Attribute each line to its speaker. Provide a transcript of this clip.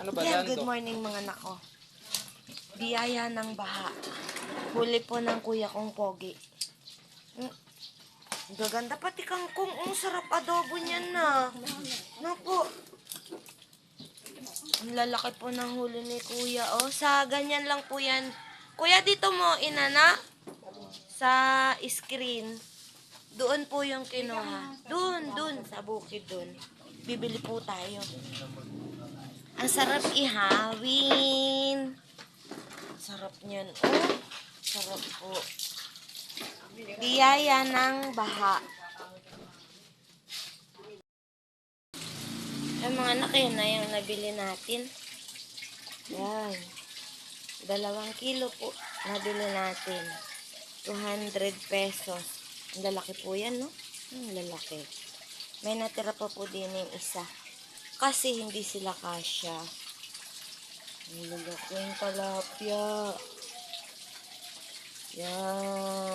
Speaker 1: Ano ba
Speaker 2: yan? good morning mga nako. Biyaya ng baha. Huli po ng kuya kong pogi. Mm. Gaganda pati kangkong. Ang sarap adobo niyan na. Naku. Ang lalaki po ng huli ni kuya. Oh, sa ganyan lang po yan. Kuya, dito mo, inana. Sa screen. Doon po yung kinuha. Doon, doon. Sa bukid doon. Bibili po tayo. Ang sarap ihawin. Sarap niyan. Oh, sarap po. Biyaya ng baha. Ay, mga anak, yun na yung nabili natin. Yan. Dalawang kilo po nabili natin. 200 pesos. Ang lalaki po yan, no? Ang lalaki. May natira pa po din yung isa. Kasi hindi sila kasya. Ang lalaki yung talapia. Yan.